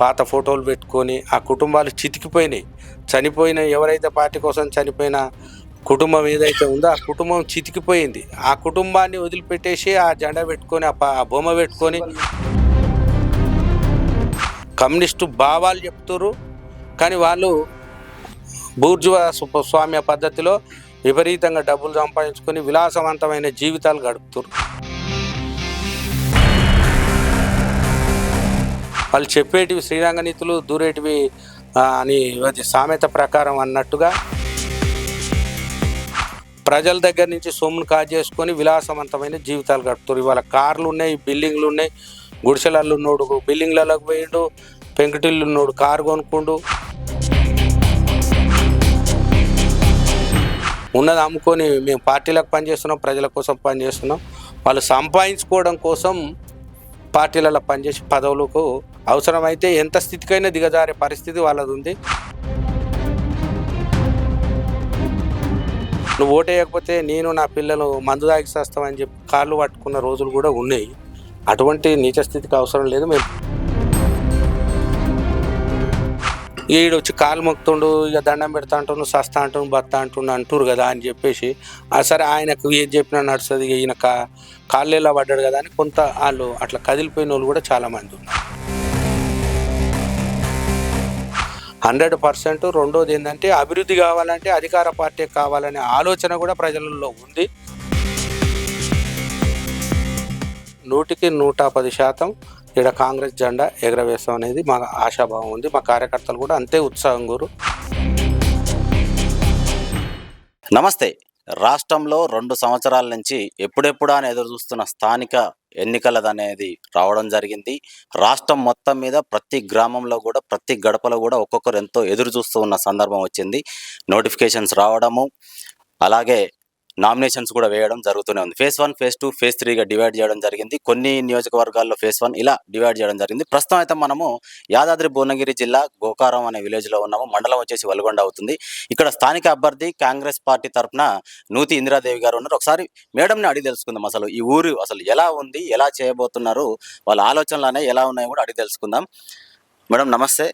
పాత ఫోటోలు పెట్టుకొని ఆ కుటుంబాలు చితికిపోయినాయి. చనిపోయిన ఎవరైతే పార్టీ కోసం చనిపోయిన కుటుంబం ఏదైతే ఉందో ఆ కుటుంబం చితికిపోయింది. ఆ కుటుంబాన్ని వదిలిపెట్టేసి ఆ జెండా పెట్టుకొని ఆ ప- ఆ బొమ్మ పెట్టుకొని కమ్యూనిస్టు భావాలు చెప్తున్నారు కానీ వాళ్ళు బూర్జువా స్వామ్య పద్ధతిలో విపరీతంగా డబ్బులు సంపాదించుకొని విలాసవంతమైన జీవితాలు గడుపుతారు వాళ్ళు చెప్పేటివి శ్రీరంగనీతులు దూరేటివి అని సామెత ప్రకారం అన్నట్టుగా ప్రజల దగ్గర నుంచి సొమ్మును కాజేసుకొని విలాసవంతమైన జీవితాలు గడుపుతారు. ఇవాళ కార్లు ఉన్నాయి బిల్డింగ్లు ఉన్నాయి గుడిసెలల్లో ఉన్నోడు బిల్డింగ్లలోకి పోయిండు పెంకుటిల్లు ఉన్నోడు కారు కొనుక్కుండు. ఉన్నది అమ్ముకొని మేము పార్టీలకు పనిచేస్తున్నాం ప్రజల కోసం పనిచేస్తున్నాం. వాళ్ళు సంపాదించుకోవడం కోసం పార్టీలలో పనిచేసి పదవులకు అవసరమైతే ఎంత స్థితికైనా దిగజారే పరిస్థితి వాళ్ళది ఉంది. నువ్వు ఓటేయకపోతే నేను నా పిల్లలు మందు తాగి చేస్తామని చెప్పి కాళ్ళు పట్టుకున్న రోజులు కూడా ఉన్నాయి. అటువంటి నీచ స్థితికి అవసరం లేదు. మేము ఈడు వచ్చి కాలు మొక్కుతుండు ఇక దండం పెడతా అంటుండు సస్తా అంటుండు బత్తా అంటుండు అంటురు కదా అని చెప్పేసి సరే ఆయనకు ఏది చెప్పినా నడుస్తుంది ఇక ఈయన కా కాళ్ళేలా పడ్డాడు కదా అని కొంత వాళ్ళు అట్లా కదిలిపోయిన వాళ్ళు కూడా చాలామంది ఉన్నారు. హండ్రెడ్ పర్సెంట్ రెండోది ఏంటంటే అభివృద్ధి కావాలంటే అధికార పార్టీ కావాలనే ఆలోచన కూడా ప్రజలలో ఉంది. నూటికి నూట పది శాతం ఇక్కడ కాంగ్రెస్ జెండా ఎగరవేస్తాం అనేది మా ఆశాభావం ఉంది. మా కార్యకర్తలు కూడా అంతే ఉత్సాహం గురు. నమస్తే. రాష్ట్రంలో రెండు సంవత్సరాల నుంచి ఎప్పుడెప్పుడా అని ఎదురు చూస్తున్న స్థానిక ఎన్నికలదనేది రావడం జరిగింది. రాష్ట్రం మొత్తం మీద ప్రతి గ్రామంలో కూడా ప్రతి గడపలో కూడా ఒక్కొక్కరు ఎంతో ఎదురు చూస్తూ ఉన్న సందర్భం వచ్చింది. నోటిఫికేషన్స్ రావడము అలాగే నామినేషన్స్ కూడా వేయడం జరుగుతూనే ఉంది. Phase one phase two phase త్రీగా divide చేయడం జరిగింది. కొన్ని నియోజకవర్గాల్లో ఫేజ్ వన్ ఇలా డివైడ్ చేయడం జరిగింది. ప్రస్తుతం అయితే మనము యాదాద్రి భువనగిరి జిల్లా గోకారం అనే విలేజ్లో ఉన్నాము. మండలం వచ్చేసి వల్గొండ అవుతుంది. ఇక్కడ స్థానిక అభ్యర్థి కాంగ్రెస్ పార్టీ తరఫున నూతి ఇందిరాదేవి గారు ఉన్నారు. ఒకసారి మేడంని అడిగి తెలుసుకుందాం అసలు ఈ ఊరు అసలు ఎలా ఉంది ఎలా చేయబోతున్నారు వాళ్ళ ఆలోచనలు అనేవి ఎలా ఉన్నాయో కూడా అడిగి తెలుసుకుందాం. మేడం నమస్తే.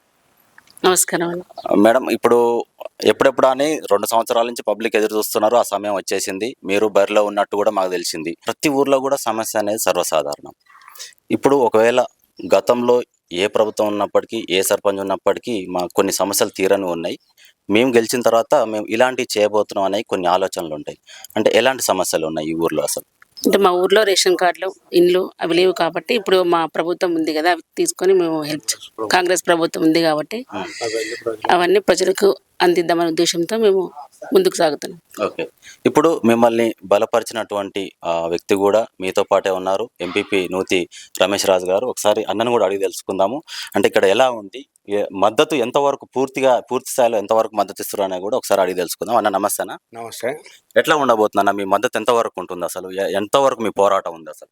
నమస్కారం మేడం ఇప్పుడు ఎప్పుడెప్పుడు అని రెండు సంవత్సరాల నుంచి పబ్లిక్ ఎదురు చూస్తున్నారు ఆ సమయం వచ్చేసింది. మీరు బరిలో ఉన్నట్టు కూడా మాకు తెలిసింది. ప్రతి ఊర్లో కూడా సమస్య అనేది సర్వసాధారణం. ఇప్పుడు ఒకవేళ గతంలో ఏ ప్రభుత్వం ఉన్నప్పటికీ ఏ సర్పంచ్ ఉన్నప్పటికీ మా కొన్ని సమస్యలు తీరని ఉన్నాయి. మేము గెలిచిన తర్వాత మేము ఇలాంటివి చేయబోతున్నాం అనేవి కొన్ని ఆలోచనలు ఉంటాయి. అంటే ఎలాంటి సమస్యలు ఉన్నాయి ఈ ఊర్లో అసలు? అంటే మా ఊర్లో రేషన్ కార్డులు ఇండ్లు అవి లేవు కాబట్టి ఇప్పుడు మా ప్రభుత్వం ఉంది కదా అవి తీసుకొని మేము హెల్ప్ కాంగ్రెస్ ప్రభుత్వం ఉంది కాబట్టి అవన్నీ ప్రజలకు అందిద్దామనే ఉద్దేశంతో మేము ముందుకు సాగుతున్నాం. ఓకే. ఇప్పుడు మిమ్మల్ని బలపరిచినటువంటి వ్యక్తి కూడా మీతో పాటే ఉన్నారు. ఎంపీపీ నూతి రమేష్ రాజు గారు. ఒకసారి అన్నను కూడా అడిగి తెలుసుకుందాము. అంటే ఇక్కడ ఎలా ఉంది? మద్దతు ఎంతవరకు పూర్తిగా పూర్తి స్థాయిలో ఎంతవరకు మద్దతు ఇస్తారు అనేది కూడా ఒకసారి అడిగి తెలుసుకుందాం. అన్న నమస్తేనా? నమస్తే. ఎట్లా ఉండబోతుందన్న మీ మద్దతు ఎంతవరకు ఉంటుంది అసలు? ఎంతవరకు మీ పోరాటం ఉంది అసలు?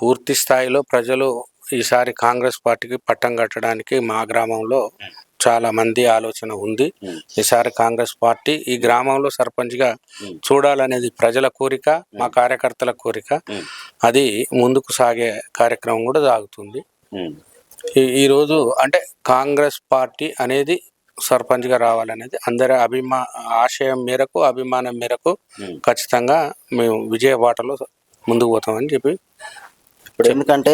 పూర్తి స్థాయిలో ప్రజలు ఈసారి కాంగ్రెస్ పార్టీకి పట్టం కట్టడానికి మా గ్రామంలో చాలా మంది ఆలోచన ఉంది. ఈసారి కాంగ్రెస్ పార్టీ ఈ గ్రామంలో సర్పంచ్గా. చూడాలనేది ప్రజల కోరిక మా కార్యకర్తల కోరిక. అది ముందుకు సాగే కార్యక్రమం కూడా సాగుతుంది. ఈరోజు అంటే కాంగ్రెస్ పార్టీ అనేది సర్పంచ్గా రావాలనేది అందరి అభిమా ఆశయం మేరకు అభిమానం మేరకు. ఖచ్చితంగా మేము విజయ బాటలో ముందుకు పోతామని చెప్పి ఇప్పుడు ఎందుకంటే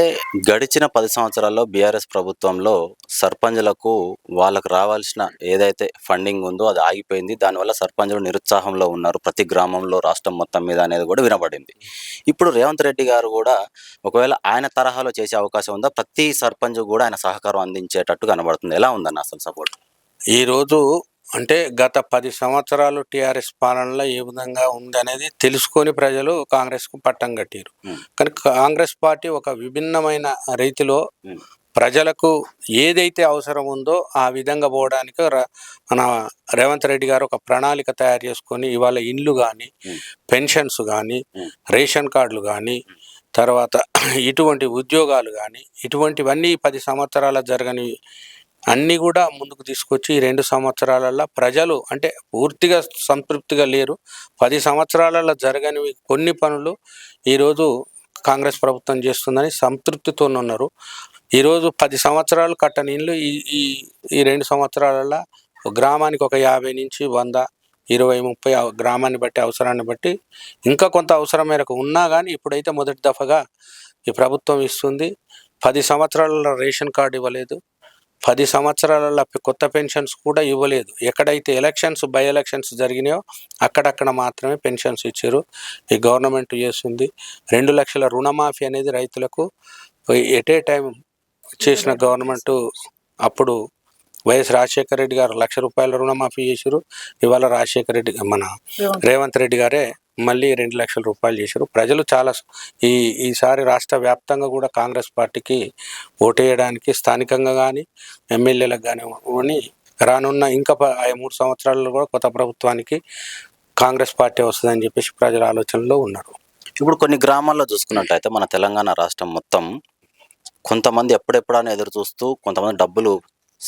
గడిచిన పది సంవత్సరాల్లో బీఆర్ఎస్ ప్రభుత్వంలో సర్పంచులకు వాళ్ళకు రావాల్సిన ఏదైతే ఫండింగ్ ఉందో అది ఆగిపోయింది. దానివల్ల సర్పంచులు నిరుత్సాహంలో ఉన్నారు. ప్రతి గ్రామంలో రాష్ట్రం మొత్తం మీద అనేది కూడా వినబడింది. ఇప్పుడు రేవంత్ రెడ్డి గారు కూడా ఒకవేళ ఆయన తరహాలో చేసే అవకాశం ఉందా? ప్రతి సర్పంచ్ కూడా ఆయన సహకారం అందించేటట్టు కనబడుతుంది. ఎలా ఉందన్న అసలు సపోర్ట్? ఈరోజు అంటే గత పది సంవత్సరాలు టీఆర్ఎస్ పాలనలో ఏ విధంగా ఉందనేది తెలుసుకొని ప్రజలు కాంగ్రెస్కు పట్టం కట్టారు. కానీ కాంగ్రెస్ పార్టీ ఒక విభిన్నమైన రీతిలో. ప్రజలకు ఏదైతే అవసరం ఉందో ఆ విధంగా పోవడానికి మన రేవంత్ రెడ్డి గారు ఒక ప్రణాళిక తయారు చేసుకొని ఇవాళ ఇండ్లు కానీ. పెన్షన్స్ కానీ. రేషన్ కార్డులు కానీ తర్వాత ఇటువంటి ఉద్యోగాలు కానీ ఇటువంటివన్నీ పది సంవత్సరాల జరగని అన్నీ కూడా ముందుకు తీసుకొచ్చి ఈ రెండు సంవత్సరాలలో ప్రజలు అంటే పూర్తిగా సంతృప్తిగా లేరు. పది సంవత్సరాలలో జరగనివి కొన్ని పనులు ఈరోజు కాంగ్రెస్ ప్రభుత్వం చేస్తుందని సంతృప్తితో ఉన్నారు. ఈరోజు పది సంవత్సరాలు కట్టని ఇల్లు ఈ ఈ ఈ రెండు సంవత్సరాలలో గ్రామానికి ఒక యాభై నుంచి వంద ఇరవై ముప్పై గ్రామాన్ని బట్టి అవసరాన్ని బట్టి ఇంకా కొంత అవసరం మేరకు ఉన్నా కానీ ఇప్పుడైతే మొదటి దఫగా ఈ ప్రభుత్వం ఇస్తుంది. పది సంవత్సరాలలో రేషన్ కార్డు ఇవ్వలేదు. పది సంవత్సరాలలో పె- కొత్త పెన్షన్స్ కూడా ఇవ్వలేదు. ఎక్కడైతే ఎలక్షన్స్ బై ఎలక్షన్స్ జరిగినాయో అక్కడక్కడ మాత్రమే పెన్షన్స్ ఇచ్చారు. ఈ గవర్నమెంట్ చేస్తుంది. రెండు లక్షల రుణమాఫీ అనేది రైతులకు ఎట్ ఏ టైం చేసిన గవర్నమెంట్ అప్పుడు వైఎస్ రాజశేఖర రెడ్డి గారు లక్ష రూపాయల రుణమాఫీ చేశారు ఇవాళ రాజశేఖర రెడ్డి మన రేవంత్ రెడ్డి గారే మళ్ళీ రెండు లక్షల రూపాయలు చేశారు. ప్రజలు చాలా ఈ ఈసారి రాష్ట్ర వ్యాప్తంగా కూడా కాంగ్రెస్ పార్టీకి ఓటేయడానికి స్థానికంగా కానీ ఎమ్మెల్యేలకు కానీ రానున్న ఇంకా ఆ మూడు సంవత్సరాల్లో కూడా కొత్త ప్రభుత్వానికి కాంగ్రెస్ పార్టీ వస్తుందని చెప్పేసి ప్రజల ఆలోచనలో ఉన్నారు. ఇప్పుడు కొన్ని గ్రామాల్లో చూసుకున్నట్లయితే మన తెలంగాణ రాష్ట్రం మొత్తం కొంతమంది ఎప్పుడెప్పుడని ఎదురు చూస్తూ కొంతమంది డబ్బులు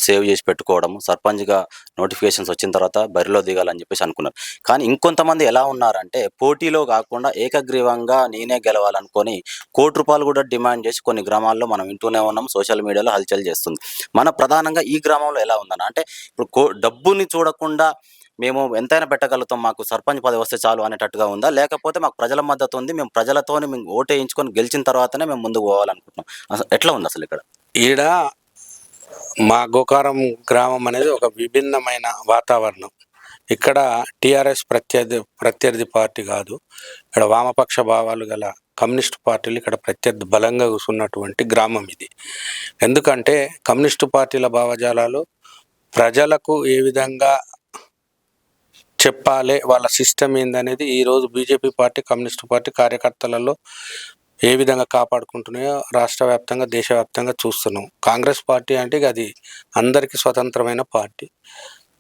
సేవ్ చేసి పెట్టుకోవడం సర్పంచ్గా నోటిఫికేషన్స్ వచ్చిన తర్వాత బరిలో దిగాలని చెప్పేసి అనుకున్నారు. కానీ ఇంకొంతమంది ఎలా ఉన్నారంటే పోటీలో కాకుండా ఏకగ్రీవంగా నేనే గెలవాలనుకొని కోటి రూపాయలు కూడా డిమాండ్ చేసి కొన్ని గ్రామాల్లో మనం వింటూనే ఉన్నాం సోషల్ మీడియాలో హల్చల్ చేస్తుంది. మన ప్రధానంగా ఈ గ్రామంలో ఎలా ఉందన్న అంటే ఇప్పుడు కో డబ్బుని చూడకుండా మేము ఎంతైనా పెట్టగలుగుతాం మాకు సర్పంచ్ పదవి వస్తే చాలు అనేటట్టుగా ఉందా? లేకపోతే మాకు ప్రజల మద్దతు ఉంది మేము ప్రజలతోని మేము ఓటేయించుకొని గెలిచిన తర్వాతనే మేము ముందుకు పోవాలనుకుంటున్నాం. అసలు ఎట్లా ఉంది అసలు ఇక్కడ? ఈడ మా గోకారం గ్రామం అనేది ఒక విభిన్నమైన వాతావరణం. ఇక్కడ టీఆర్ఎస్ ప్రత్యర్థి ప్రత్యర్థి పార్టీ కాదు. ఇక్కడ వామపక్ష భావాలు గల కమ్యూనిస్ట్ పార్టీలు ఇక్కడ ప్రత్యర్థి బలంగా కూసున్నటువంటి గ్రామం ఇది. ఎందుకంటే కమ్యూనిస్టు పార్టీల భావజాలాలు ప్రజలకు ఏ విధంగా చెప్పాలి వాళ్ళ సిస్టమ్ ఏందనేది ఈరోజు బీజేపీ పార్టీ కమ్యూనిస్ట్ పార్టీ కార్యకర్తలలో ఏ విధంగా కాపాడుకుంటున్నాయో రాష్ట్ర వ్యాప్తంగా దేశవ్యాప్తంగా చూస్తున్నాం. కాంగ్రెస్ పార్టీ అంటే అది అందరికీ స్వతంత్రమైన పార్టీ.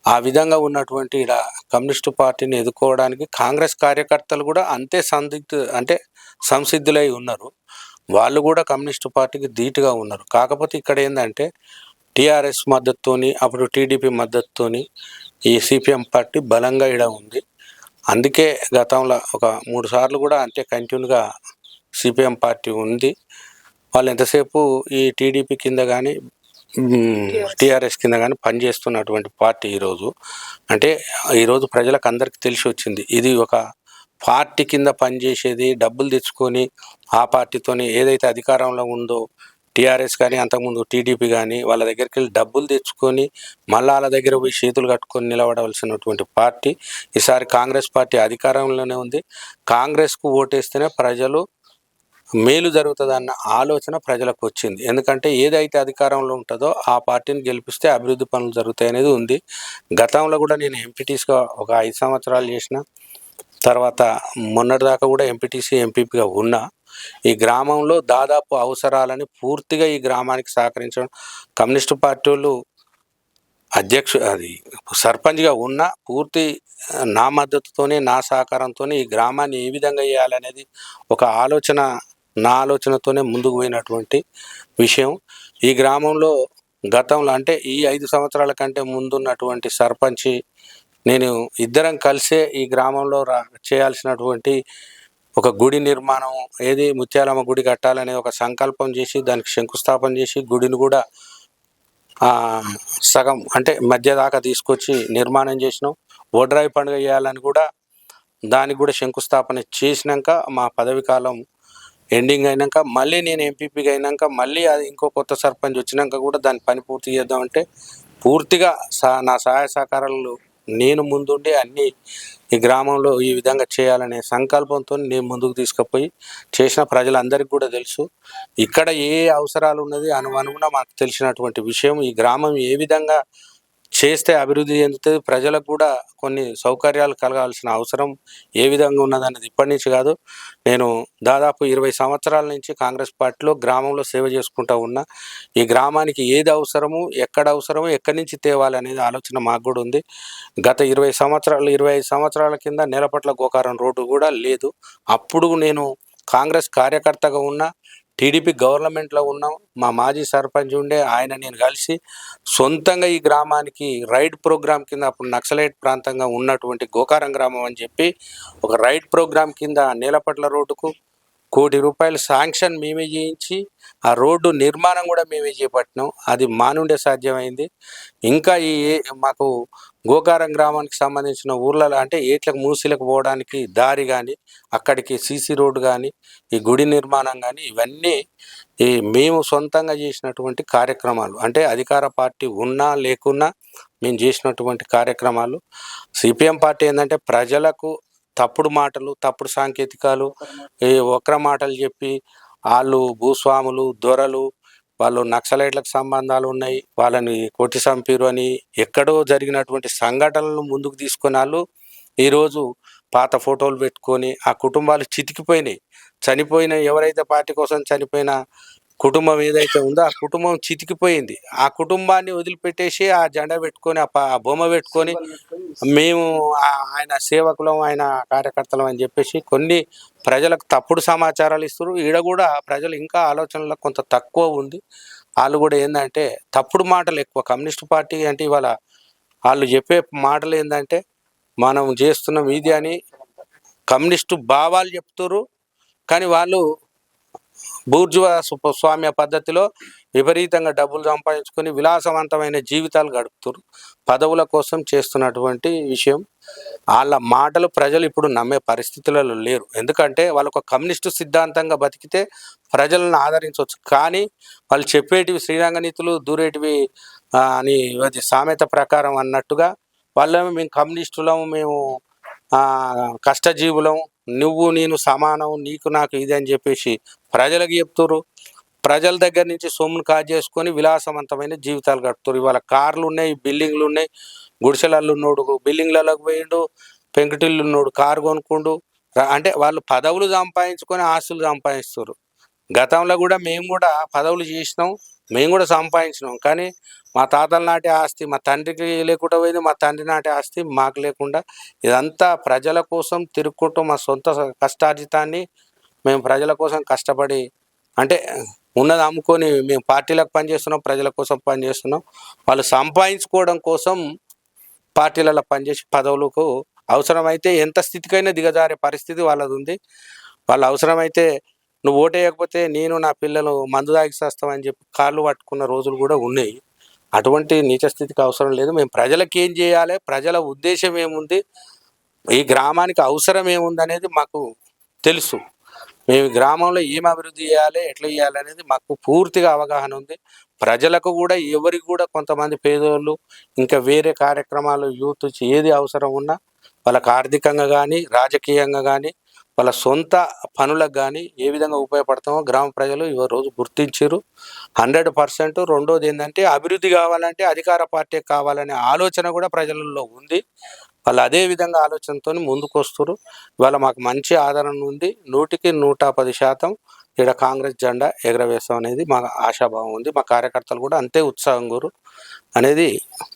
ఆ విధంగా ఉన్నటువంటి ఇలా కమ్యూనిస్టు పార్టీని ఎదుర్కోవడానికి కాంగ్రెస్ కార్యకర్తలు కూడా అంతే సందిగ్ధ అంటే సంసిద్ధులై ఉన్నారు. వాళ్ళు కూడా కమ్యూనిస్టు పార్టీకి ధీటుగా ఉన్నారు. కాకపోతే ఇక్కడ ఏంటంటే టీఆర్ఎస్ మద్దతుతోని అప్పుడు టీడీపీ మద్దతుతోని ఈ సిపిఎం పార్టీ బలంగా ఇడ ఉంది. అందుకే గతంలో ఒక మూడు సార్లు కూడా అంటే కంటిన్యూగా సిపిఎం పార్టీ ఉంది. వాళ్ళు ఎంతసేపు ఈ టీడీపీ కింద కానీ టీఆర్ఎస్ కింద కానీ పనిచేస్తున్నటువంటి పార్టీ ఈరోజు. అంటే ఈరోజు ప్రజలకు అందరికీ తెలిసి వచ్చింది. ఇది ఒక పార్టీ కింద పనిచేసేది డబ్బులు తెచ్చుకొని ఆ పార్టీతోని ఏదైతే అధికారంలో ఉందో టీఆర్ఎస్ కానీ అంతకుముందు టీడీపీ కానీ వాళ్ళ దగ్గరికి వెళ్ళి డబ్బులు తెచ్చుకొని మళ్ళీ వాళ్ళ దగ్గర పోయి చేతులు కట్టుకొని నిలబడవలసినటువంటి పార్టీ. ఈసారి కాంగ్రెస్ పార్టీ అధికారంలోనే ఉంది. కాంగ్రెస్కు ఓటేస్తేనే ప్రజలు మేలు జరుగుతుందన్న ఆలోచన ప్రజలకు వచ్చింది ఎందుకంటే ఏదైతే అధికారంలో ఉంటుందో ఆ పార్టీని గెలిపిస్తే అభివృద్ధి పనులు జరుగుతాయి అనేది ఉంది. గతంలో కూడా నేను ఎంపీటీస్గా ఒక ఐదు సంవత్సరాలు చేసిన తర్వాత మొన్నటిదాకా కూడా ఎంపీటీసీ ఎంపీపీగా ఉన్నా ఈ గ్రామంలో దాదాపు అవసరాలని పూర్తిగా ఈ గ్రామానికి సహకరించడం కమ్యూనిస్టు పార్టీ వాళ్ళు అధ్యక్షు అది సర్పంచ్గా ఉన్న పూర్తి నా మద్దతుతోనే నా సహకారంతోనే ఈ గ్రామాన్ని ఏ విధంగా చేయాలనేది ఒక ఆలోచన నా ఆలోచనతోనే ముందుకు పోయినటువంటి విషయం. ఈ గ్రామంలో గతంలో అంటే ఈ ఐదు సంవత్సరాల కంటే ముందున్నటువంటి సర్పంచి నేను ఇద్దరం కలిసే ఈ గ్రామంలో రా చేయాల్సినటువంటి ఒక గుడి నిర్మాణం ఏది ముత్యాలమ్మ గుడి కట్టాలనే ఒక సంకల్పం చేసి దానికి శంకుస్థాపన చేసి గుడిని కూడా సగం అంటే మధ్య దాకా తీసుకొచ్చి నిర్మాణం చేసినాం. ఓడ్రాయి పండుగ చేయాలని కూడా దానికి కూడా శంకుస్థాపన చేసినాక మా పదవి కాలం ఎండింగ్ అయినాక మళ్ళీ నేను ఎంపీపీగా అయినాక మళ్ళీ అది ఇంకో కొత్త సర్పంచ్ వచ్చినాక కూడా దాన్ని పని పూర్తి చేద్దామంటే పూర్తిగా సా నా సహాయ సహకారాలు నేను ముందుండి అన్ని ఈ గ్రామంలో ఈ విధంగా చేయాలనే సంకల్పంతో నేను ముందుకు తీసుకుపోయి చేసిన ప్రజలందరికీ కూడా తెలుసు. ఇక్కడ ఏ అవసరాలు ఉన్నది అనుగుణంగా మాకు తెలిసినటువంటి విషయం ఈ గ్రామం ఏ విధంగా చేస్తే అభివృద్ధి చెందుతుంది. ప్రజలకు కూడా కొన్ని సౌకర్యాలు కలగాల్సిన అవసరం ఏ విధంగా ఉన్నదన్నది ఇప్పటి నుంచి కాదు. నేను దాదాపు ఇరవై సంవత్సరాల నుంచి కాంగ్రెస్ పార్టీలో గ్రామంలో సేవ చేసుకుంటా ఉన్నా. ఈ గ్రామానికి ఏది అవసరము ఎక్కడ అవసరము ఎక్కడి నుంచి తేవాలి అనేది ఆలోచన మాకు కూడా ఉంది. గత ఇరవై సంవత్సరాలు ఇరవై ఐదు సంవత్సరాల కింద నేలపట్ల గోకారం రోడ్డు కూడా లేదు. అప్పుడు నేను కాంగ్రెస్ కార్యకర్తగా ఉన్నా టీడీపీ గవర్నమెంట్లో ఉన్నాం మా మాజీ సర్పంచ్ ఉండే ఆయన నేను కలిసి సొంతంగా ఈ గ్రామానికి రైడ్ ప్రోగ్రాం కింద అప్పుడు నక్సలైట్ ప్రాంతంగా ఉన్నటువంటి గోకారం గ్రామం అని చెప్పి ఒక రైడ్ ప్రోగ్రాం కింద నీలపట్ల రోడ్డుకు కోటి రూపాయలు శాంక్షన్ మేమే చేయించి ఆ రోడ్డు నిర్మాణం కూడా మేమే చేపట్టినాం. అది మానుండే సాధ్యమైంది. ఇంకా ఈ మాకు గోకారం గ్రామానికి సంబంధించిన ఊర్లలో అంటే ఏట్లకు మూసిలకు పోవడానికి దారి కానీ అక్కడికి సీసీ రోడ్డు కానీ ఈ గుడి నిర్మాణం కానీ ఇవన్నీ ఈ మేము సొంతంగా చేసినటువంటి కార్యక్రమాలు. అంటే అధికార పార్టీ ఉన్నా లేకున్నా మేము చేసినటువంటి కార్యక్రమాలు. సిపిఎం పార్టీ ఏంటంటే ప్రజలకు తప్పుడు మాటలు తప్పుడు సాంకేతికాలు ఈ వక్ర మాటలు చెప్పి వాళ్ళు భూస్వాములు దొరలు వాళ్ళు నక్సలైట్లకు సంబంధాలు ఉన్నాయి వాళ్ళని కొట్టి చంపిరు అని ఎక్కడో జరిగినటువంటి సంఘటనలను ముందుకు తీసుకుని వాళ్ళు ఈరోజు పాత ఫోటోలు పెట్టుకొని ఆ కుటుంబాలు చితికిపోయినాయి. చనిపోయిన ఎవరైతే పార్టీ కోసం చనిపోయిన కుటుంబం ఏదైతే ఉందో ఆ కుటుంబం చితికిపోయింది. ఆ కుటుంబాన్ని వదిలిపెట్టేసి ఆ జెండా పెట్టుకొని ఆ ప- బొమ్మ పెట్టుకొని మేము ఆయన సేవకులం ఆయన కార్యకర్తలం అని చెప్పేసి కొన్ని ప్రజలకు తప్పుడు సమాచారాలు ఇస్తారు ఈడ కూడా ప్రజలు ఇంకా ఆలోచనలో కొంత తక్కువ ఉంది. వాళ్ళు కూడా ఏంటంటే తప్పుడు మాటలు ఎక్కువ. కమ్యూనిస్ట్ పార్టీ అంటే ఇవాళ వాళ్ళు చెప్పే మాటలు ఏంటంటే మనం చేస్తున్నాం ఇది అని కమ్యూనిస్టు భావాలు చెప్తారు కానీ వాళ్ళు బూర్జువా స్వామ్య పద్ధతిలో విపరీతంగా డబ్బులు సంపాదించుకొని విలాసవంతమైన జీవితాలు గడుపుతారు. పదవుల కోసం చేస్తున్నటువంటి విషయం. వాళ్ళ మాటలు ప్రజలు ఇప్పుడు నమ్మే పరిస్థితులలో లేరు. ఎందుకంటే వాళ్ళు ఒక కమ్యూనిస్టు సిద్ధాంతంగా బతికితే ప్రజలను ఆదరించవచ్చు కానీ వాళ్ళు చెప్పేటివి శ్రీరంగ నీతులు దూరేటివి అని అది సామెత ప్రకారం అన్నట్టుగా వాళ్ళేమో మేము కమ్యూనిస్టులం మేము కష్టజీవులం నువ్వు నేను సమానం నీకు నాకు ఇది అని చెప్పేసి ప్రజలకు చెప్తురు ప్రజల దగ్గర నుంచి సొమ్మును కాజేసుకొని విలాసవంతమైన జీవితాలు గడుపుతారు ఇవాళ కార్లు ఉన్నాయి బిల్డింగ్లు ఉన్నాయి గుడిసెలల్లో ఉన్నోడు బిల్డింగ్లలోకి పోయిండు పెంకుటిల్లు ఉన్నోడు కారు కొనుక్కుండు. అంటే వాళ్ళు పదవులు సంపాదించుకొని ఆస్తులు సంపాదిస్తారు గతంలో కూడా మేము కూడా పదవులు చేసినాం మేము కూడా సంపాదించినాం. కానీ మా తాతల నాటి ఆస్తి మా తండ్రికి లేకుండా పోయింది మా తండ్రి నాటి ఆస్తి మాకు లేకుండా ఇదంతా ప్రజల కోసం తిరుక్కుంటూ మా సొంత కష్టార్జితాన్ని మేము ప్రజల కోసం కష్టపడి అంటే ఉన్నది అమ్ముకొని మేము పార్టీలకు పనిచేస్తున్నాం ప్రజల కోసం పనిచేస్తున్నాం వాళ్ళు సంపాదించుకోవడం కోసం పార్టీలలో పనిచేసి పదవులకు అవసరమైతే ఎంత స్థితికైనా దిగజారే పరిస్థితి వాళ్ళది ఉంది. వాళ్ళు అవసరమైతే నువ్వు ఓటేయకపోతే నేను నా పిల్లలు మందు తాగి చేస్తామని చెప్పి కాళ్ళు పట్టుకున్న రోజులు కూడా ఉన్నాయి. అటువంటి నీచ స్థితికి అవసరం లేదు. మేము ప్రజలకు ఏం చేయాలి? ప్రజల ఉద్దేశం ఏముంది? ఈ గ్రామానికి అవసరం ఏముంది అనేది మాకు తెలుసు. మేము గ్రామంలో ఏం అభివృద్ధి చేయాలి ఎట్లా చేయాలి అనేది మాకు పూర్తిగా అవగాహన ఉంది. ప్రజలకు కూడా ఎవరికి కూడా కొంతమంది పేదోళ్ళు ఇంకా వేరే కార్యక్రమాలు యూత్ ఏది అవసరం ఉన్నా వాళ్ళకి ఆర్థికంగా కానీ రాజకీయంగా కానీ వాళ్ళ సొంత పనులకు కానీ ఏ విధంగా ఉపయోగపడతామో గ్రామ ప్రజలు ఈ రోజు గుర్తించారు హండ్రెడ్ పర్సెంట్ రెండోది ఏంటంటే అభివృద్ధి కావాలంటే అధికార పార్టీ కావాలనే ఆలోచన కూడా ప్రజలలో ఉంది. వాళ్ళు అదే విధంగా ఆలోచనతో ముందుకు వస్తారు ఇవాళ మాకు మంచి ఆదరణ ఉంది. నూటికి నూట పది శాతం ఇక్కడ కాంగ్రెస్ జెండా ఎగరవేస్తాం అనేది మా ఆశాభావం ఉంది. మా కార్యకర్తలు కూడా అంతే ఉత్సాహం గురు అనేది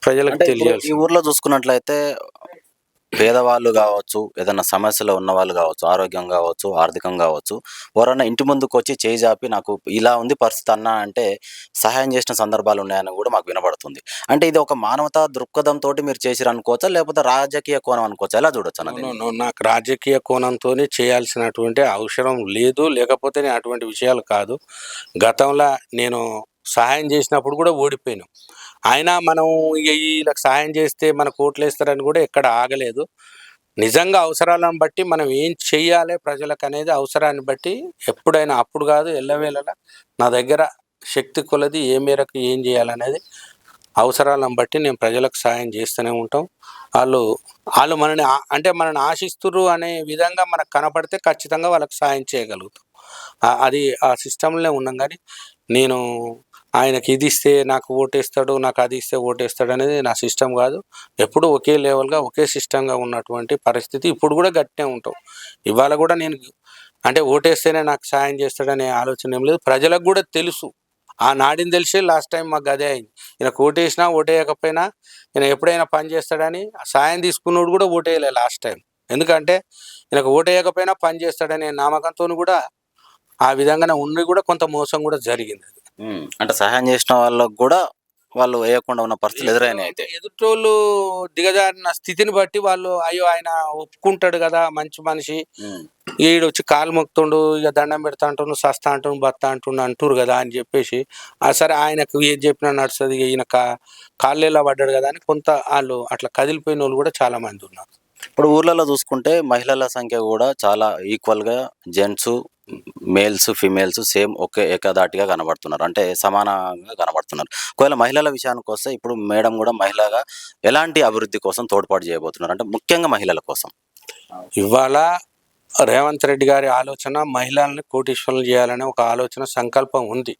ప్రజలకు తెలియాల్సి ఈ ఊర్లో చూసుకున్నట్లయితే పేదవాళ్ళు కావచ్చు ఏదైనా సమస్యలో ఉన్న వాళ్ళు కావచ్చు ఆరోగ్యం కావచ్చు ఆర్థికం కావచ్చు ఎవరన్నా ఇంటి ముందుకు వచ్చి చేయి జాపి నాకు ఇలా ఉంది పరిస్థితి అన్నా అంటే సహాయం చేసిన సందర్భాలు ఉన్నాయని కూడా మాకు వినబడుతుంది. అంటే ఇది ఒక మానవతా దృక్పథంతో మీరు చేసిరు అనుకోవచ్చా? లేకపోతే రాజకీయ కోణం అనుకోవచ్చా? ఎలా చూడొచ్చు అన్నది నాకు రాజకీయ కోణంతో చేయాల్సినటువంటి అవసరం లేదు లేకపోతే నేను అటువంటి విషయాలు కాదు. గతంలో నేను సహాయం చేసినప్పుడు కూడా ఓడిపోయాను. అయినా మనం ఇక వీళ్ళకి సహాయం చేస్తే మన కోట్లు వేస్తారని కూడా ఎక్కడ ఆగలేదు. నిజంగా అవసరాలను బట్టి మనం ఏం చెయ్యాలి ప్రజలకు అనేది అవసరాన్ని బట్టి ఎప్పుడైనా అప్పుడు కాదు ఎల్లవేళలా నా దగ్గర శక్తి కొలది ఏ మేరకు ఏం చేయాలనేది అవసరాలను బట్టి నేను ప్రజలకు సాయం చేస్తూనే ఉంటాం. వాళ్ళు వాళ్ళు మనని అంటే మనని ఆశిస్తుర్రు అనే విధంగా మనకు కనపడితే ఖచ్చితంగా వాళ్ళకి సాయం చేయగలుగుతాం. అది ఆ సిస్టంలో ఉన్నాం కానీ నేను ఆయనకి ఇది ఇస్తే నాకు ఓటేస్తాడు నాకు అది ఇస్తే ఓటేస్తాడు అనేది నా సిస్టమ్ కాదు. ఎప్పుడు ఒకే లెవెల్గా ఒకే సిస్టంగా ఉన్నటువంటి పరిస్థితి ఇప్పుడు కూడా గట్టినే ఉంటాం. ఇవాళ కూడా నేను అంటే ఓటేస్తేనే నాకు సాయం చేస్తాడనే ఆలోచన ఏం లేదు. ప్రజలకు కూడా తెలుసు. ఆ నాడిని తెలిసి లాస్ట్ టైం మాకు అదే అయింది. ఈయన ఓటేసినా ఓటేయకపోయినా ఈయన ఎప్పుడైనా పని చేస్తాడని ఆ సాయం తీసుకున్నోడు కూడా ఓటేయలే లాస్ట్ టైం. ఎందుకంటే ఈయనకు ఓటేయకపోయినా పని చేస్తాడనే నమ్మకంతో కూడా ఆ విధంగానే ఉండి కూడా కొంత మోసం కూడా జరిగింది అంటే సహాయం చేసిన వాళ్ళకు కూడా వాళ్ళు వేయకుండా ఉన్న పరిస్థితులు ఎదురైనాయి అయితే. ఎదుటోళ్ళు దిగజారిన స్థితిని బట్టి వాళ్ళు అయ్యో ఆయన ఒప్పుకుంటాడు కదా మంచి మనిషి. ఈడు వచ్చి కాలు మొక్కుతుండు ఇక దండం పెడతా అంటుండు సస్తా అంటుండు బత్తా అంటుండు అంటారు కదా అని చెప్పేసి ఆ సరే ఆయనకు ఏది చెప్పినా నడుస్తుంది ఇక ఈయన కా కాళ్ళేలా పడ్డాడు కదా అని కొంత వాళ్ళు అట్లా కదిలిపోయిన వాళ్ళు కూడా చాలా మంది ఉన్నారు. ఇప్పుడు ఊర్లలో చూసుకుంటే మహిళల సంఖ్య కూడా చాలా ఈక్వల్గా జెంట్స్ మేల్స్ ఫీమేల్స్ సేమ్ ఒకే ఏకదాటిగా కనబడుతున్నారు. అంటే సమానంగా కనబడుతున్నారు. ఒకవేళ మహిళల విషయానికి వస్తే ఇప్పుడు మేడం కూడా మహిళగా ఎలాంటి అభివృద్ధి కోసం తోడ్పాటు చేయబోతున్నారు? అంటే ముఖ్యంగా మహిళల కోసం. ఇవాళ రేవంత్ రెడ్డి గారి ఆలోచన మహిళల్ని కోటీశ్వరులు చేయాలనే ఒక ఆలోచన సంకల్పం ఉంది.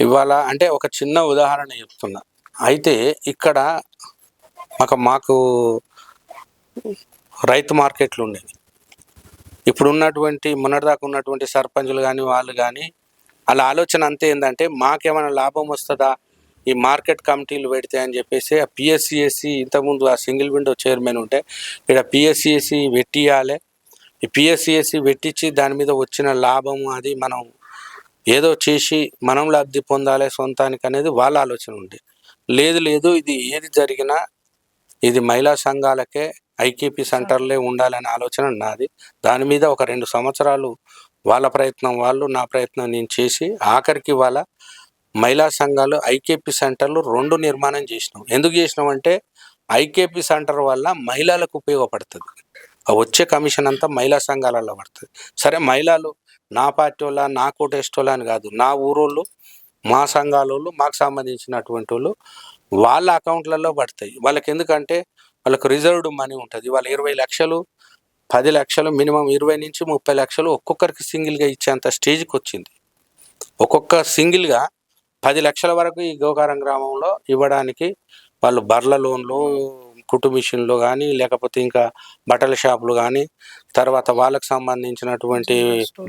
ఇవాళ అంటే ఒక చిన్న ఉదాహరణ చెప్తున్నా. అయితే ఇక్కడ మాకు మాకు రైతు మార్కెట్లు ఉండేవి. ఇప్పుడు ఉన్నటువంటి మొన్నటిదాకా ఉన్నటువంటి సర్పంచులు కానీ వాళ్ళు కానీ వాళ్ళ ఆలోచన అంతే ఏంటంటే మాకేమైనా లాభం వస్తుందా? ఈ మార్కెట్ కమిటీలు పెడితే అని చెప్పేసి ఆ పిఎస్సిఎస్సి ఇంతకుముందు ఆ సింగిల్ విండో చైర్మన్ ఉంటే ఇక్కడ పిఎస్సిఎస్సి పెట్టియాలి ఈ పిఎస్సిఎస్సి పెట్టించి దాని మీద వచ్చిన లాభం అది మనం ఏదో చేసి మనం లబ్ధి పొందాలి సొంతానికి అనేది వాళ్ళ ఆలోచన ఉంది. లేదు లేదు ఇది ఏది జరిగినా ఇది మహిళా సంఘాలకే ఐకేపీ సెంటర్లే ఉండాలనే ఆలోచన నాది. దాని మీద ఒక రెండు సంవత్సరాలు వాళ్ళ ప్రయత్నం వాళ్ళు నా ప్రయత్నం నేను చేసి ఆఖరికి వాళ్ళ మహిళా సంఘాలు ఐకేపీ సెంటర్లు రెండు నిర్మాణం చేసినాం. ఎందుకు చేసినాం అంటే ఐకేపీ సెంటర్ వల్ల మహిళలకు ఉపయోగపడుతుంది. వచ్చే కమిషన్ అంతా మహిళా సంఘాలలో పడుతుంది. సరే మహిళలు నా పార్టీ వాళ్ళ నా కోటేస్ట్ వాళ్ళ అని కాదు నా ఊరోళ్ళు మా సంఘాల వాళ్ళు మాకు సంబంధించినటువంటి వాళ్ళు వాళ్ళ అకౌంట్లలో పడతాయి. వాళ్ళకి ఎందుకంటే వాళ్ళకు రిజర్వ్డ్ మనీ ఉంటుంది. వాళ్ళ ఇరవై లక్షలు పది లక్షలు మినిమం ఇరవై నుంచి ముప్పై లక్షలు ఒక్కొక్కరికి సింగిల్గా ఇచ్చేంత స్టేజ్కి వచ్చింది. ఒక్కొక్క సింగిల్గా పది లక్షల వరకు ఈ గోకారం గ్రామంలో ఇవ్వడానికి వాళ్ళు బర్ల లోన్లు కుట్టు మిషన్లు కానీ లేకపోతే ఇంకా బట్టల షాపులు కానీ తర్వాత వాళ్ళకు సంబంధించినటువంటి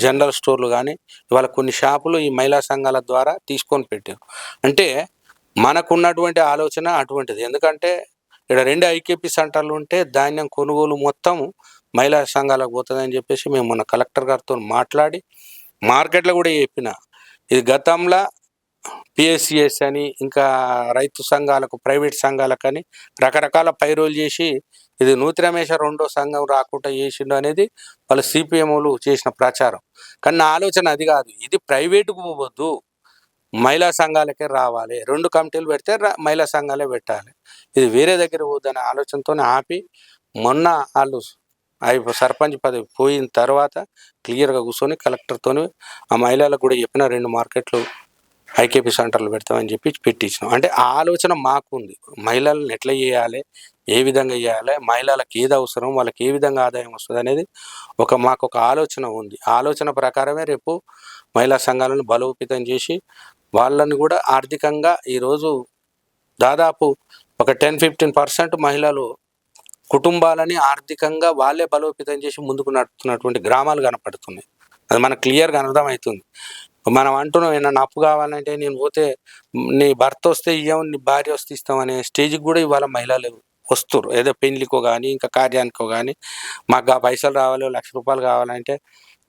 జనరల్ స్టోర్లు కానీ ఇవాళ కొన్ని షాపులు ఈ మహిళా సంఘాల ద్వారా తీసుకొని పెట్టారు. అంటే మనకున్నటువంటి ఆలోచన అటువంటిది. ఎందుకంటే ఇక్కడ రెండు ఐకేపీ సెంటర్లు ఉంటే ధాన్యం కొనుగోలు మొత్తం మహిళా సంఘాలకు పోతుందని చెప్పేసి మేము మొన్న కలెక్టర్ గారితో మాట్లాడి మార్కెట్లో కూడా చెప్పిన. ఇది గతంలో పిఎస్సిఎస్ అని ఇంకా రైతు సంఘాలకు ప్రైవేట్ సంఘాలకు అని రకరకాల పైరోలు చేసి ఇది నూతిరమేష రెండో సంఘం రాకుండా చేసిండు అనేది వాళ్ళు సిపిఎంలు చేసిన ప్రచారం. కానీ నా ఆలోచన అది కాదు. ఇది ప్రైవేటుకు పోవద్దు. మహిళా సంఘాలకే రావాలి. రెండు కమిటీలు పెడితే మహిళా సంఘాలే పెట్టాలి. ఇది వేరే దగ్గర పోద్దనే ఆలోచనతో ఆపి మొన్న వాళ్ళు అవి సర్పంచ్ పదవి పోయిన తర్వాత క్లియర్గా కూర్చొని కలెక్టర్తో ఆ మహిళలకు కూడా చెప్పిన రెండు మార్కెట్లు ఐకేపీ సెంటర్లు పెడతామని చెప్పి పెట్టించినాం. అంటే ఆ ఆలోచన మాకు ఉంది మహిళలను ఎట్లా చేయాలి? ఏ విధంగా చేయాలి? మహిళలకు ఏది అవసరం? వాళ్ళకి ఏ విధంగా ఆదాయం వస్తుంది అనేది ఒక మాకు ఒక ఆలోచన ఉంది. ఆలోచన ప్రకారమే రేపు మహిళా సంఘాలను బలోపేతం చేసి వాళ్ళని కూడా ఆర్థికంగా ఈరోజు దాదాపు ఒక టెన్ ఫిఫ్టీన్ పర్సెంట్ మహిళలు కుటుంబాలని ఆర్థికంగా వాళ్ళే బలోపేతం చేసి ముందుకు నడుపుతున్నటువంటి గ్రామాలు కనపడుతున్నాయి. అది మనకు క్లియర్గా అర్థమవుతుంది. మనం అంటున్నాం ఏమన్నా అప్పు కావాలంటే నేను పోతే నీ భర్త వస్తే ఇయ్యం నీ భార్య వస్తే ఇస్తాం అనే స్టేజ్కి కూడా ఇవాళ మహిళలు వస్తారు ఏదో పెళ్ళికో కానీ ఇంకా కార్యానికో కానీ మాకు ఆ పైసలు రావాలి లక్ష రూపాయలు కావాలంటే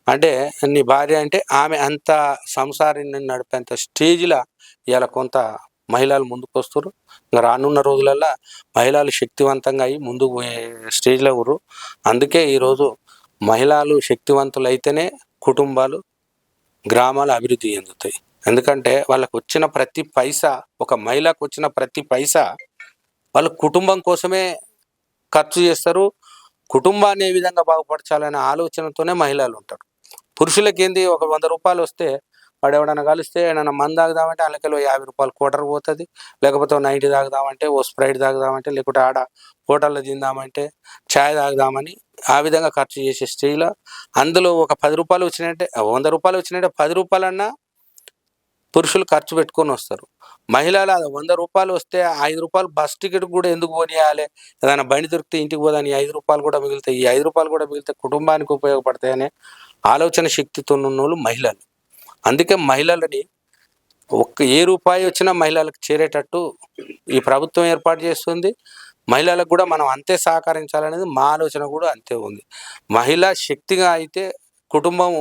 అంటే నీ భార్య అంటే ఆమె అంత సంసారాన్ని నడిపేంత స్టేజ్లో ఇలా కొంత మహిళలు ముందుకు వస్తారు ఇంకా రానున్న రోజులల్లో మహిళలు శక్తివంతంగా అయ్యి ముందుకు పోయే స్టేజ్లో ఉర్రు. అందుకే ఈరోజు మహిళలు శక్తివంతులు అయితేనే కుటుంబాలు గ్రామాలు అభివృద్ధి చెందుతాయి. ఎందుకంటే వాళ్ళకు వచ్చిన ప్రతి పైసా ఒక మహిళకు వచ్చిన ప్రతి పైసా వాళ్ళ కుటుంబం కోసమే ఖర్చు చేస్తారు. కుటుంబాన్ని ఏ విధంగా బాగుపరచాలనే ఆలోచనతోనే మహిళలు ఉంటారు. పురుషులకి ఏంది ఒక వంద రూపాయలు వస్తే వాడు ఎవడన్నా కలిస్తే ఏదైనా మంది తాగుదామంటే వాళ్ళకి యాభై రూపాయలు కోటర్ పోతుంది. లేకపోతే నైట్ నైంటీ తాగుదామంటే ఓ స్ప్రైట్ తాగుదామంటే లేకుంటే ఆడ హోటల్లో తిందామంటే ఛాయ్ తాగుదామని ఆ విధంగా ఖర్చు చేసే స్టేజ్లో అందులో ఒక పది రూపాయలు వచ్చినట్టే వంద రూపాయలు వచ్చినట్టే పది రూపాయలన్నా పురుషులు ఖర్చు పెట్టుకొని వస్తారు. మహిళలు అది వంద రూపాయలు వస్తే ఐదు రూపాయలు బస్ టికెట్ కూడా ఎందుకు పోనీయాలి ఏదైనా బండి దొరికితే ఇంటికి పోదాని ఐదు రూపాయలు కూడా మిగులుతాయి ఈ ఐదు రూపాయలు కూడా మిగిలితే కుటుంబానికి ఉపయోగపడతాయని ఆలోచన శక్తితో ఉన్న వాళ్ళు మహిళలు. అందుకే మహిళలని ఒక్క ఏ రూపాయి వచ్చినా మహిళలకు చేరేటట్టు ఈ ప్రభుత్వం ఏర్పాటు చేస్తుంది. మహిళలకు కూడా మనం అంతే సహకరించాలనేది మా ఆలోచన కూడా అంతే ఉంది. మహిళ శక్తిగా అయితే కుటుంబం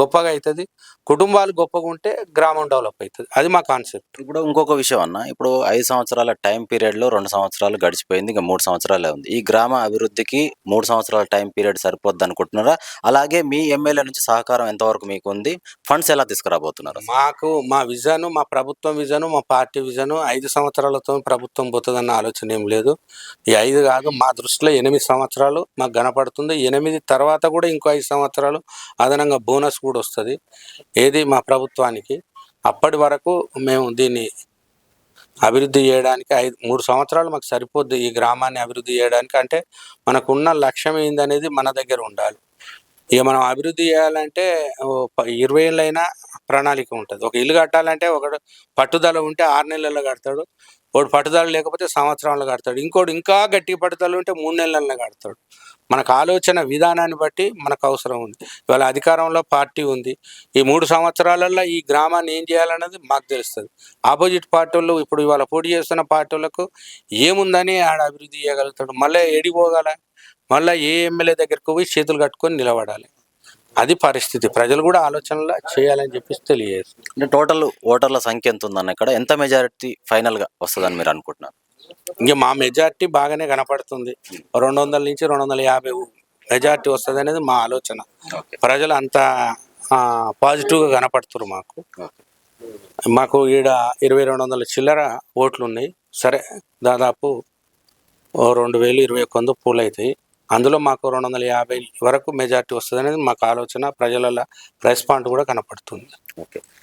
గొప్పగా అవుతుంది కుటుంబాలు గొప్పగా ఉంటే గ్రామం డెవలప్ అవుతుంది అది మా కాన్సెప్ట్. ఇప్పుడు ఇంకొక విషయం అన్న. ఇప్పుడు ఐదు సంవత్సరాల టైం పీరియడ్లో రెండు సంవత్సరాలు గడిచిపోయింది. ఇంకా మూడు సంవత్సరాలే ఉంది. ఈ గ్రామ అభివృద్ధికి మూడు సంవత్సరాల టైం పీరియడ్ సరిపోద్ది అనుకుంటున్నారా? అలాగే మీ ఎమ్మెల్యే నుంచి సహకారం ఎంతవరకు మీకు ఉంది? ఫండ్స్ ఎలా తీసుకురాబోతున్నారు? మాకు మా విజన్ మా ప్రభుత్వం విజన్ మా పార్టీ విజన్ ఐదు సంవత్సరాలతో ప్రభుత్వం పోతుందన్న ఆలోచన ఏం లేదు. ఈ ఐదు కాదు మా దృష్టిలో ఎనిమిది సంవత్సరాలు మాకు కనపడుతుంది ఎనిమిది తర్వాత కూడా ఇంకో ఐదు సంవత్సరాలు అదనంగా బోనస్ కూడా వస్తుంది. ఏది మా ప్రభుత్వానికి అప్పటి వరకు మేము దీన్ని అభివృద్ధి చేయడానికి ఐదు మూడు సంవత్సరాలు మాకు సరిపోద్ది ఈ గ్రామాన్ని అభివృద్ధి చేయడానికి. అంటే మనకున్న లక్ష్యం ఏందనేది మన దగ్గర ఉండాలి. ఇక మనం అభివృద్ధి చేయాలంటే ఇరవై ఏళ్ళైనా ప్రణాళిక ఉంటుంది. ఒక ఇల్లు కట్టాలంటే ఒకడు పట్టుదల ఉంటే ఆరు నెలల్లో కడతాడు. ఒకడు పట్టుదల లేకపోతే సంవత్సరంలో కడతాడు. ఇంకోటి ఇంకా గట్టి పట్టుదల ఉంటే మూడు నెలల్లో కడతాడు. మనకు ఆలోచన విధానాన్ని బట్టి మనకు అవసరం ఉంది. ఇవాళ అధికారంలో పార్టీ ఉంది. ఈ మూడు సంవత్సరాలలో ఈ గ్రామాన్ని ఏం చేయాలన్నది మాకు తెలుస్తుంది. ఆపోజిట్ పార్టీ వాళ్ళు ఇప్పుడు ఇవాళ పోటీ చేస్తున్న పార్టీలకు ఏముందని ఆడ అభివృద్ధి చేయగలుగుతాడు. మళ్ళీ ఎడిపోగల మళ్ళీ ఏ ఎమ్మెల్యే దగ్గరకు పోయి చేతులు కట్టుకొని నిలబడాలి. అది పరిస్థితి. ప్రజలు కూడా ఆలోచనలు చేయాలని చెప్పేసి తెలియజేస్తుంది అంటే టోటల్ ఓటర్ల సంఖ్య ఎంత ఉందన్న ఇక్కడ? ఎంత మెజారిటీ ఫైనల్గా వస్తుందని మీరు అనుకుంటున్నారు? ఇంకా మా మెజార్టీ బాగానే కనపడుతుంది. రెండు వందల నుంచి రెండు వందల యాభై మెజార్టీ వస్తుంది అనేది మా ఆలోచన. ప్రజలు అంత పాజిటివ్గా కనపడుతున్నారు మాకు. మాకు ఈడ ఇరవై రెండు వందల చిల్లర ఓట్లు ఉన్నాయి సరే దాదాపు రెండు వేలు ఇరవై ఒక్క పూలు అవుతాయి అందులో మాకు రెండు వందల యాభై వరకు మెజార్టీ వస్తుంది అనేది మాకు ఆలోచన. ప్రజల రెస్పాండ్ కూడా కనపడుతుంది. ఓకే.